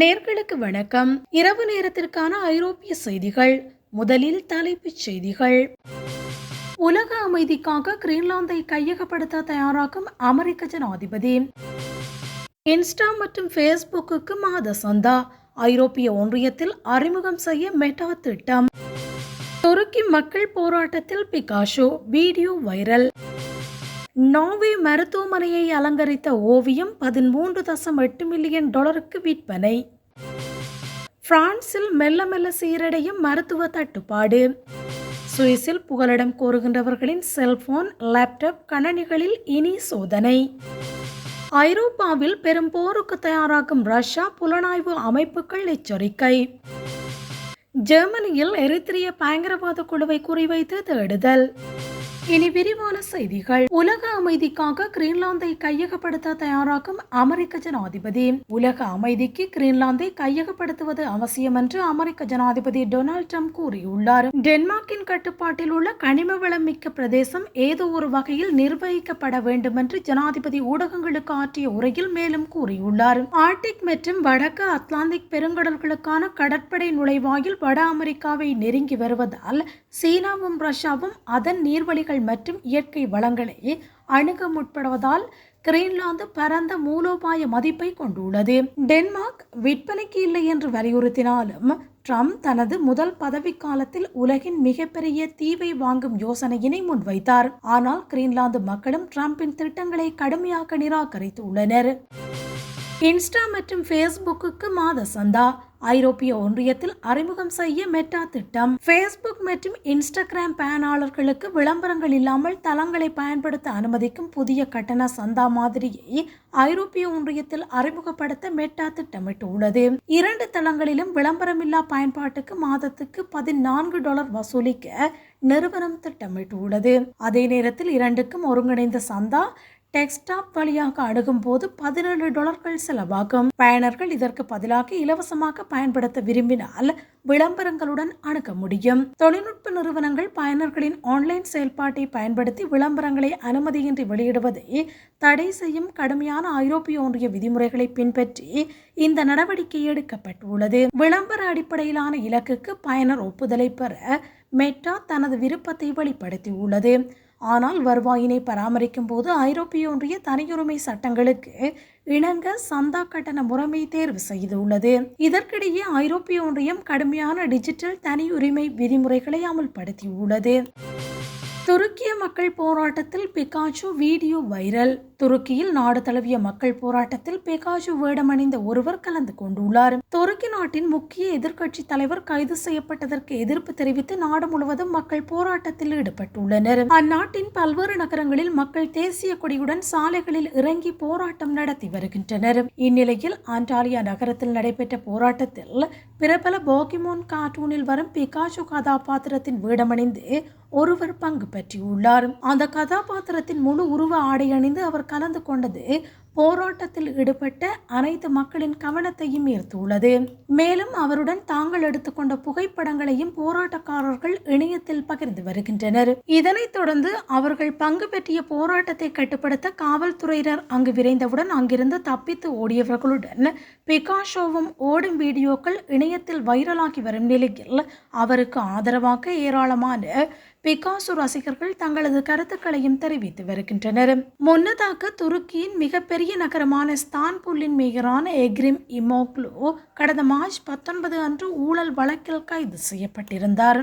நேர்களுக்கு வணக்கம். இரவு நேரத்திற்கான ஐரோப்பிய செய்திகள். முதலில் தலைப்புச் செய்திகள். உலக அமைதிக்காக கிரீன்லாந்தை கையகப்படுத்த தயாராகும் அமெரிக்க ஜனாதிபதி. இன்ஸ்டா மற்றும் ஃபேஸ்புக்கு மாத சந்தா. ஐரோப்பிய ஒன்றியத்தில் அறிமுகம் செய்ய மெட்டா திட்டம். துருக்கி மக்கள் போராட்டத்தில் பிகாஷோ வீடியோ வைரல். நார்வே மருத்துவமனையை அலங்கரித்த ஓவியம் பதிமூன்று தசம் எட்டு மில்லியன் டாலருக்கு விற்பனை. பிரான்சில் மெல்ல மெல்ல சீரடையும் மருத்துவ தட்டுப்பாடு. சுவிஸில் புகலிடம் கோருகின்றவர்களின் செல்போன் லேப்டாப் கணனிகளில் இனி சோதனை. ஐரோப்பாவில் பெரும் போருக்கு தயாராகும் ரஷ்யா புலனாய்வு அமைப்புகள் எச்சரிக்கை. ஜெர்மனியில் எரித்திரிய பயங்கரவாத குழுவை குறிவைத்து தேடுதல். இனி விரிவான செய்திகள். உலக அமைதிக்காக கிரீன்லாந்தை கையகப்படுத்த தயாராகும் அமெரிக்க ஜனாதிபதி. உலக அமைதிக்கு கிரீன்லாந்தை கையகப்படுத்துவது அவசியம் என்று அமெரிக்க ஜனாதிபதி டொனால்ட் ட்ரம்ப் கூறியுள்ளார். டென்மார்க்கின் கட்டுப்பாட்டில் உள்ள கனிம வளம் மிக்க பிரதேசம் ஏதோ ஒரு வகையில் நிர்வகிக்கப்பட வேண்டும் என்று ஜனாதிபதி ஊடகங்களுக்கு ஆற்றிய உரையில் மேலும் கூறியுள்ளார். ஆர்டிக் மற்றும் வடக்கு அட்லாந்திக் பெருங்கடல்களுக்கான கடற்படை நுழைவாயில் வட அமெரிக்காவை நெருங்கி வருவதால் சீனாவும் ரஷ்யாவும் அதன் நீர்வழிகள் மற்றும் இயற்கை வளங்களை அணுக முற்படுவதால் கிரீன்லாந்து பரந்த மூலோபாய மதிப்பை கொண்டுள்ளது. டென்மார்க் விற்பனைக்கு இல்லை என்று வலியுறுத்தினாலும் ட்ரம்ப் தனது முதல் பதவிக்காலத்தில் உலகின் மிகப்பெரிய தீவை வாங்கும் யோசனையினை முன்வைத்தார். ஆனால் கிரீன்லாந்து மக்களும் ட்ரம்பின் திட்டங்களை கடுமையாக நிராகரித்து உள்ளனர் இன்ஸ்டா மற்றும் ஃபேஸ்புக்கு மாத சந்தா. ஐரோப்பிய ஒன்றியத்தில் அறிமுகம் செய்ய மெட்டா திட்டம். ஃபேஸ்புக் மற்றும் இன்ஸ்டாகிராம் பயனாளர்களுக்கு விளம்பரங்கள் இல்லாமல் தளங்களை பயன்படுத்த அனுமதிக்கும் புதிய கட்டண சந்தா மாதிரியை ஐரோப்பிய ஒன்றியத்தில் அறிமுகப்படுத்த மெட்டா திட்டமிட்டுள்ளது. இரண்டு தளங்களிலும் விளம்பரமில்லா பயன்பாட்டுக்கு மாதத்துக்கு பதினான்கு டாலர் வசூலிக்க நிறுவனம் திட்டமிட்டுள்ளது. அதே நேரத்தில் இரண்டுக்கும் ஒருங்கிணைந்த சந்தா டெக்ஸ்டாப் வழியாக அணுகும் போது பதினேழு டாலர்கள் செலவாகும். பயனர்கள் இதற்கு பதிலாக இலவசமாக பயன்படுத்த விரும்பினால் விளம்பரங்களுடன் அணுக முடியும். தொழில்நுட்ப நிறுவனங்கள் பயனர்களின் ஆன்லைன் செயல்பாட்டை பயன்படுத்தி விளம்பரங்களை அனுமதியின்றி வெளியிடுவதை தடை செய்யும் கடுமையான ஐரோப்பிய ஒன்றிய விதிமுறைகளை பின்பற்றி இந்த நடவடிக்கை எடுக்கப்பட்டுள்ளது. விளம்பர அடிப்படையிலான இலக்குக்கு பயனர் ஒப்புதலை பெற மெட்டா தனது விருப்பத்தை வெளிப்படுத்தியுள்ளது. ஆனால் வருவாயினை பராமரிக்கும் போது ஐரோப்பிய ஒன்றிய தனியுரிமை சட்டங்களுக்கு இணங்க சந்தா கட்டண முறைமை தேர்வு செய்துள்ளது. இதற்கிடையே ஐரோப்பிய ஒன்றியம் கடுமையான டிஜிட்டல் தனியுரிமை விதிமுறைகளை அமல்படுத்தியுள்ளது. துருக்கிய மக்கள் போராட்டத்தில் பிகாச்சு வீடியோ வைரல். துருக்கியில் நாடு தழுவிய மக்கள் போராட்டத்தில் பிகாச்சு வேடமணிந்த ஒருவர் கலந்து கொண்டுள்ளார். துருக்கி நாட்டின் முக்கிய எதிர்க்கட்சி தலைவர் கைது செய்யப்பட்டதற்கு எதிர்ப்பு தெரிவித்து நாடு முழுவதும் மக்கள் போராட்டத்தில் ஈடுபட்டுள்ளனர். அந்நாட்டின் பல்வேறு நகரங்களில் மக்கள் தேசிய கொடியுடன் சாலைகளில் இறங்கி போராட்டம் நடத்தி வருகின்றனர். இந்நிலையில் ஆண்டாலியா நகரத்தில் நடைபெற்ற போராட்டத்தில் பிரபல போகிமோன் கார்ட்டூனில் வரும் பிகாச்சு கதாபாத்திரத்தின் வேடமணிந்து ஒருவர் பங்கு பெற்றியுள்ளார் அந்த கதாபாத்திரத்தின் முழு உருவ ஆடை அணிந்து அவர் கலந்து கொண்டது போராட்டத்தில் ஈடுபட்ட அனைத்து மக்களின் கவனத்தையும் ஈர்த்துள்ளது. மேலும் அவருடன் தாங்கள் எடுத்துக்கொண்ட புகைப்படங்களையும் போராட்டக்காரர்கள் இணையத்தில் பகிர்ந்து வருகின்றனர். இதனைத் தொடர்ந்து அவர்கள் பங்கு பெற்றிய போராட்டத்தை கட்டுப்படுத்த காவல்துறையினர் அங்கு விரைந்தவுடன் அங்கிருந்து தப்பித்து ஓடியவர்களுடன் பிகாஷோவும் ஓடும் வீடியோக்கள் இணையத்தில் வைரலாகி வரும் நிலையில் அவருக்கு ஆதரவாக ஏராளமான பிகாசு ரசிகர்கள் தங்களது கருத்துக்களையும் தெரிவித்து வருகின்றனர். முன்னதாக துருக்கியின் மிகப்பெரிய நகரமான ஸ்தான்புல்லின் மேயரான எக்ரிம் இமோக்லோ கடந்த மார்ச் பத்தொன்பது அன்று ஊழல் வழக்கில் கைது செய்யப்பட்டிருந்தார்.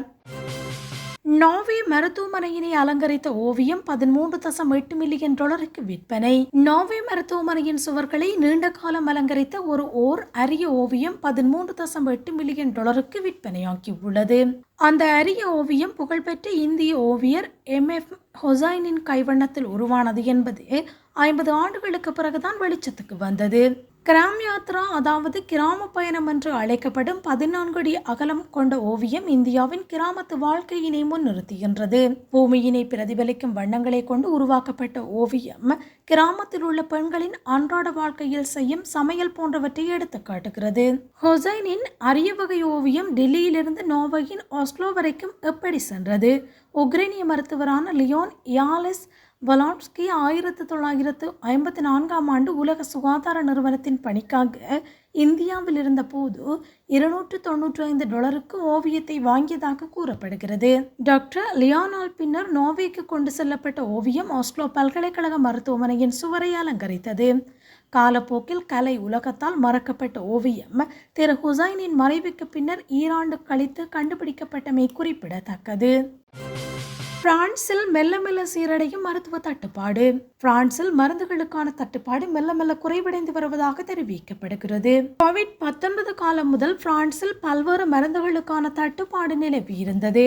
நாவே மருத்துவமனையினை அலங்கரித்த ஓவியம் பதிமூன்று தசம் எட்டு மில்லியன் டாலருக்கு விற்பனை. நாவே மருத்துவமனையின் சுவர்களை நீண்ட காலம் அலங்கரித்த ஒரு ஓர் அரிய ஓவியம் பதிமூன்று தசம் எட்டு மில்லியன் டாலருக்கு விற்பனையாகியுள்ளது. அந்த அரிய ஓவியம் புகழ்பெற்ற இந்திய ஓவியர் எம். எஃப். ஹொசைனின் கைவண்ணத்தில் உருவானது என்பது ஐம்பது ஆண்டுகளுக்கு பிறகுதான் வெளிச்சத்துக்கு வந்தது. கிராம் யாத்ரா அதாவது கிராம பயணம் என்று அழைக்கப்படும் பதினான்கு அடி அகலம் கொண்ட ஓவியம் இந்தியாவின் கிராமத்து வாழ்க்கையினை முன்னிறுத்துகின்றது. பூமியினை பிரதிபலிக்கும் வண்ணங்களை கொண்டு உருவாக்கப்பட்ட ஓவியம் கிராமத்தில் உள்ள பெண்களின் அன்றாட வாழ்க்கையில் செய்யும் சமையல் போன்றவற்றை எடுத்து காட்டுகிறது. ஹொசைனின் அரிய வகை ஓவியம் டெல்லியிலிருந்து நோவையின் ஆஸ்லோ வரைக்கும் எப்படி சென்றது? உக்ரைனிய மருத்துவரான லியோன் யாலிஸ் வலாட்ஸ்கி ஆயிரத்து தொள்ளாயிரத்து ஐம்பத்தி நான்காம் ஆண்டு உலக சுகாதார நிறுவனத்தின் பணிக்காக இந்தியாவில் இருந்தபோது இருநூற்று தொன்னூற்றி ஐந்து டாலருக்கு ஓவியத்தை வாங்கியதாக கூறப்படுகிறது. டாக்டர் லியானால் பின்னர் நோவேக்கு கொண்டு செல்லப்பட்ட ஓவியம் ஆஸ்லோ பல்கலைக்கழக மருத்துவமனையின் சுவரை அலங்கரித்தது. காலப்போக்கில் கலை உலகத்தால் மறக்கப்பட்ட ஓவியம் திரு ஹுசைனின் மறைவுக்கு பின்னர் ஈராண்டு கழித்து கண்டுபிடிக்கப்பட்டமை குறிப்பிடத்தக்கது. பிரான்சில் மெல்ல மெல்ல சீரடையும் மருத்துவ தட்டுப்பாடு. பிரான்சில் மருந்துகளுக்கான தட்டுப்பாடு மெல்ல மெல்ல குறைவடைந்து வருவதாக தெரிவிக்கப்படுகிறது. கோவிட் பத்தொன்பது காலம் முதல் பிரான்சில் பல்வேறு மருந்துகளுக்கான தட்டுப்பாடு நிலவியிருந்தது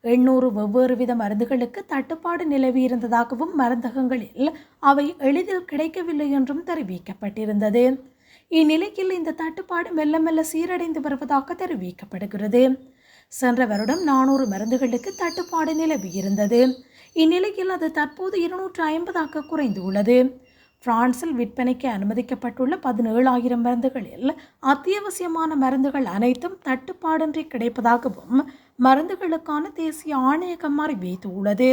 எண்ணூறு வெவ்வேறு வித மருந்துகளுக்கு தட்டுப்பாடு நிலவியிருந்ததாகவும் மருந்தகங்களில் அவை எளிதில் கிடைக்கவில்லை என்றும் தெரிவிக்கப்பட்டிருந்தது. இந்நிலையில் இந்த தட்டுப்பாடு மெல்ல மெல்ல சீரடைந்து வருவதாக தெரிவிக்கப்படுகிறது. சென்ற வருடம் நானூறு மருந்துகளுக்கு தட்டுப்பாடு நிலவியிருந்தது இந்நிலையில் அது தற்போது இருநூற்று ஐம்பதாக குறைந்துள்ளது. பிரான்சில் விற்பனைக்கு அனுமதிக்கப்பட்டுள்ள பதினேழாயிரம் மருந்துகளில் அத்தியாவசியமான மருந்துகள் அனைத்தும் தட்டுப்பாடின்றி கிடைப்பதாகவும் மருந்துகளுக்கான தேசிய ஆணையகம் அறிவித்துள்ளது.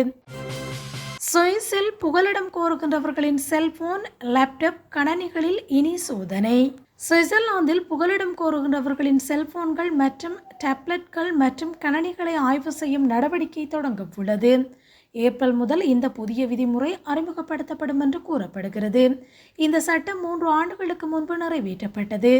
சுவிஸில் புகலிடம் கோருகின்றவர்களின் செல்போன் லேப்டாப் கணனிகளில் இனி சோதனை. சுவிட்சர்லாந்தில் புகலிடம் கோருகின்றவர்களின் செல்போன்கள் மற்றும் டேப்லெட்கள் மற்றும் கணனிகளை ஆய்வு செய்யும் நடவடிக்கை தொடங்க உள்ளது ஏப்ரல் முதல் இந்த புதிய விதிமுறை அறிமுகப்படுத்தப்படும் என்று கூறப்படுகிறது. இந்த சட்டம் மூன்று ஆண்டுகளுக்கு முன்பு நிறைவேற்றப்பட்டது.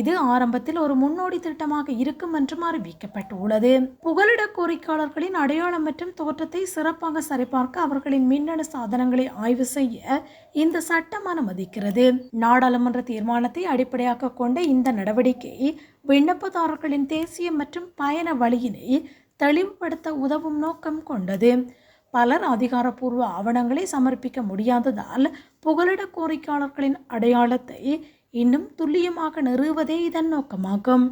இது ஆரம்பத்தில் ஒரு முன்னோடி திட்டமாக இருக்கும் என்றும் அறிவிக்கப்பட்டுள்ளது. புகலிட கோரிக்கையாளர்களின் அடையாளம் மற்றும் தோற்றத்தை சிறப்பாக சரிபார்க்க அவர்களின் மின்னணு சாதனங்களை ஆய்வு செய்ய இந்த சட்டம் அனுமதிக்கிறது. நாடாளுமன்ற தீர்மானத்தை அடிப்படையாக கொண்ட இந்த நடவடிக்கை விண்ணப்பதாரர்களின் தேசிய மற்றும் பயண வழியினை தெளிவுபடுத்த உதவும் நோக்கம் கொண்டது. பலர் அதிகாரப்பூர்வ ஆவணங்களை சமர்ப்பிக்க முடியாததால் புகலிட கோரிக்கையாளர்களின் அடையாளத்தை இன்னும் துல்லியமாக நிறுவதே இதன் நோக்கமாகும்.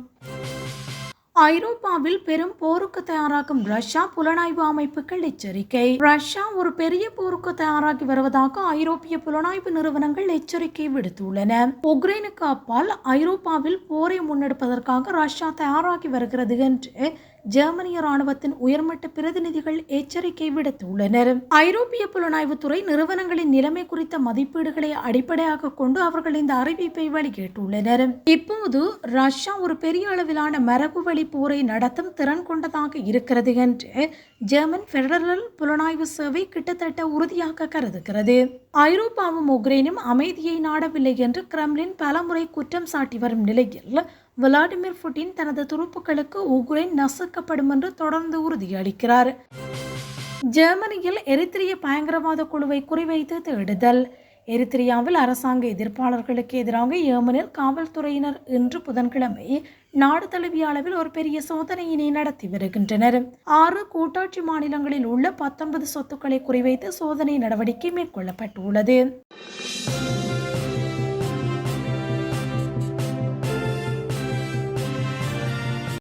ஐரோப்பாவில் பெரும் போருக்கு தயாராகும் ரஷ்யா புலனாய்வு அமைப்புகள் எச்சரிக்கை. ரஷ்யா ஒரு பெரிய போருக்கு தயாராகி வருவதாக ஐரோப்பிய புலனாய்வு நிறுவனங்கள் எச்சரிக்கை விடுத்துள்ளன. உக்ரைனுக்கு அப்பால் ஐரோப்பாவில் போரை முன்னெடுப்பதற்காக ரஷ்யா தயாராகி வருகிறது என்று ஜெர்மனிய ராணுவத்தின் உயர்மட்ட பிரதிநிதிகள் எச்சரிக்கை விடுத்துள்ளனர். ஐரோப்பிய புலனாய்வுத்துறை நிறுவனங்களின் நிலைமை குறித்த மதிப்பீடுகளை அடிப்படையாக கொண்டு அவர்கள் இந்த அறிவிப்பை வெளியிட்டுள்ளனர். இப்போது ரஷ்யா ஒரு பெரிய அளவிலான மரபு வழி போரை நடத்தும் திறன் கொண்டதாக இருக்கிறது என்று ஜெர்மன் பெடரல் புலனாய்வு சேவை கிட்டத்தட்ட உறுதியாக கருதுகிறது. ஐரோப்பாவும் உக்ரைனும் அமைதியை நாடவில்லை என்று கிரெம்லின் பலமுறை குற்றம் சாட்டி வரும் நிலையில் விளாடிமிர் புட்டின் தனது துருப்புக்களுக்கு உக்ரைன் நசுக்கப்படும் என்று தொடர்ந்து உறுதியளிக்கிறார். ஜெர்மனியில் எரித்திரிய பயங்கரவாத குழுவை குறிவைத்து தேடுதல். எரித்திரியாவில் அரசாங்க எதிர்ப்பாளர்களுக்கு எதிராக ஏமனில் காவல்துறையினர் இன்று புதன்கிழமை நாடு தழுவிய அளவில் ஒரு பெரிய சோதனையினை நடத்தி வருகின்றனர். ஆறு கூட்டாட்சி மாநிலங்களில் உள்ள பத்தொன்பது சொத்துக்களை குறிவைத்து சோதனை நடவடிக்கை மேற்கொள்ளப்பட்டுள்ளது.